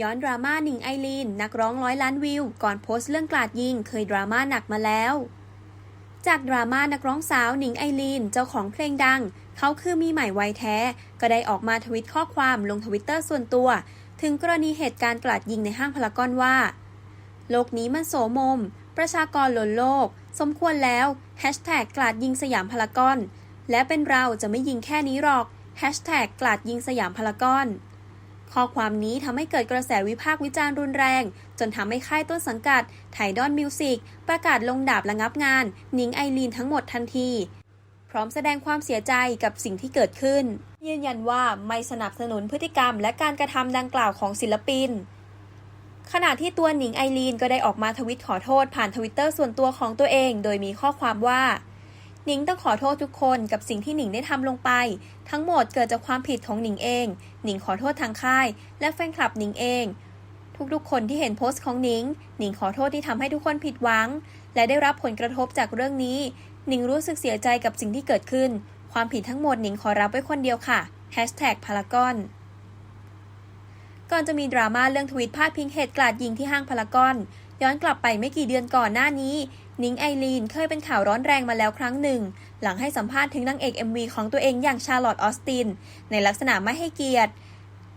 ย้อนดราม่าหนิงไอรีนนักร้องร้อยล้านวิว ก่อนโพสต์เรื่องกลาดยิงเคยดราม่าหนักมาแล้ว จากดราม่านักร้องสาวหนิงไอรีนเจ้าของเพลงดัง เขาคือมีใหม่วัยแท้ ก็ได้ออกมาทวิตข้อความลงทวิตเตอร์ส่วนตัว ถึงกรณีเหตุการณ์กลาดยิงในห้างพารากอนว่า โลกนี้มันโสมม ประชากรล้นโลก สมควรแล้วแฮชแท็กกลาดยิงสยามพารากอนและเป็นเราจะไม่ยิงแค่นี้หรอกแฮชแท็กกลาดยิงสยามพารากอน ข้อความนี้ทำให้เกิดกระแสวิพากษ์วิจารณ์รุนแรง จนทำให้ค่ายต้นสังกัดไทดอนมิวสิกประกาศลงดาบระงับงานหนิงไอรีนทั้งหมดทันที พร้อมแสดงความเสียใจกับสิ่งที่เกิดขึ้น ยืนยันว่าไม่สนับสนุนพฤติกรรมและการกระทำดังกล่าวของศิลปิน ขณะที่ตัวหนิงไอรีนก็ได้ออกมาทวิตขอโทษผ่านทวิตเตอร์ส่วนตัวของตัวเอง โดยมีข้อความว่า หนิงต้องขอโทษทุกคนกับสิ่งที่หนิงได้ทำลงไป ทั้งหมดเกิดจากความผิดของหนิงเอง หนิงขอโทษทางค่าย และแฟนคลับหนิงเอง ทุกๆ คนที่เห็นโพสต์ของหนิง หนิงขอโทษที่ทำให้ทุกคนผิดหวัง และได้รับผลกระทบจากเรื่องนี้ หนิงรู้สึกเสียใจกับสิ่งที่เกิดขึ้น ความผิดทั้งหมดหนิงขอรับไว้คนเดียวค่ะพารากอนก่อนจะมีดราม่าเรื่องทวิตพาดพิงเหตุกลาดยิงที่ห้างพารากอน ย้อนกลับไปไม่กี่เดือนก่อนหน้านี้ นิงไอรีนเคยเป็นข่าวร้อนแรงมาแล้วครั้งหนึ่ง หลังให้สัมภาษณ์ถึงนางเอก MV ของตัวเองอย่างชาร์ลอตออสติน ในลักษณะไม่ให้เกียรติ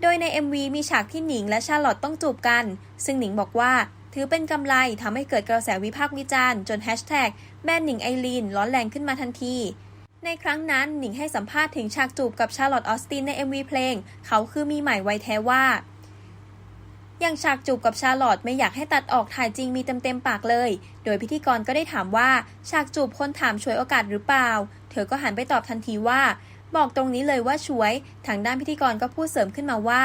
โดยใน MV มีฉากที่หนิงและชาร์ลอตต้องจูบกัน ซึ่งหนิงบอกว่าถือเป็นกำไรทำให้เกิดกระแสวิพากษ์วิจารณ์จนแฮชแท็กแม่หนิงไอรีนร้อนแรงขึ้นมาทันที ในครั้งนั้นหนิงให้สัมภาษณ์ถึงฉากจูบกับชาร์ลอตออสตินใน MV เพลง เขาคือมีใหม่ไวแท้ว่า อย่างฉากจูบกับชาลอตไม่อยากให้ตัดออกถ่ายจริงมีเต็มๆปากเลย โดยพิธีกรก็ได้ถามว่าฉากจูบคนถามช่วยโอกาสหรือเปล่า เธอก็หันไปตอบทันทีว่า บอกตรงนี้เลยว่าช่วย ทางด้านพิธีกรก็พูดเสริมขึ้นมาว่า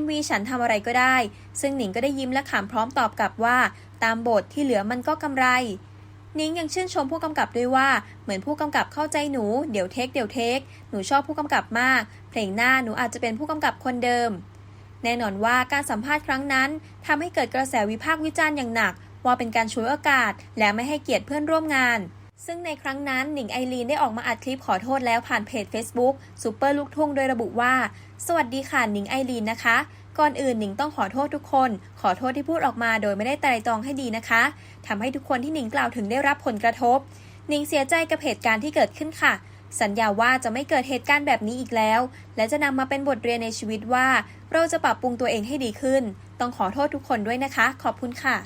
MV ฉันทำอะไรก็ได้ ซึ่งหนิงก็ได้ยิ้มและขำพร้อมตอบกลับว่า ตามบทที่เหลือมันก็กำไรนิ้งยังชื่นชมผู้กำกับด้วยว่า เหมือนผู้กำกับเข้าใจหนู เดี๋ยวเทคเดี๋ยวเทค หนูชอบผู้กำกับมาก เพลงหน้าหนูอาจจะเป็นผู้กำกับคนเดิม แน่นอนว่าการสัมภาษณ์ครั้งนั้นทำให้เกิดกระแสวิพากษ์วิจารณ์อย่างหนัก ว่าเป็นการช่วยโอกาส และไม่ให้เกียรติเพื่อนร่วมงาน ซึ่งในครั้งนั้นหนิงไอรีนได้ออกมาอัดคลิปขอโทษแล้วผ่านเพจ Facebook ซูเปอร์ลูกทุ่งโดยระบุว่า สวัสดีค่ะหนิงไอรีนนะคะ ก่อนอื่นหนิงต้องขอโทษทุกคน ขอโทษที่พูดออกมาโดยไม่ได้ไตร่ตรองให้ดีนะคะทำให้ทุกคนที่หนิงกล่าวถึงได้รับผลกระทบหนิงเสียใจกับเหตุการณ์ที่เกิดขึ้นค่ะ สัญญาว่าจะไม่เกิดเหตุการณ์แบบนี้อีกแล้ว และจะนำมาเป็นบทเรียนในชีวิตว่า เราจะปรับปรุงตัวเองให้ดีขึ้น ต้องขอโทษทุกคนด้วยนะคะ ขอบคุณค่ะ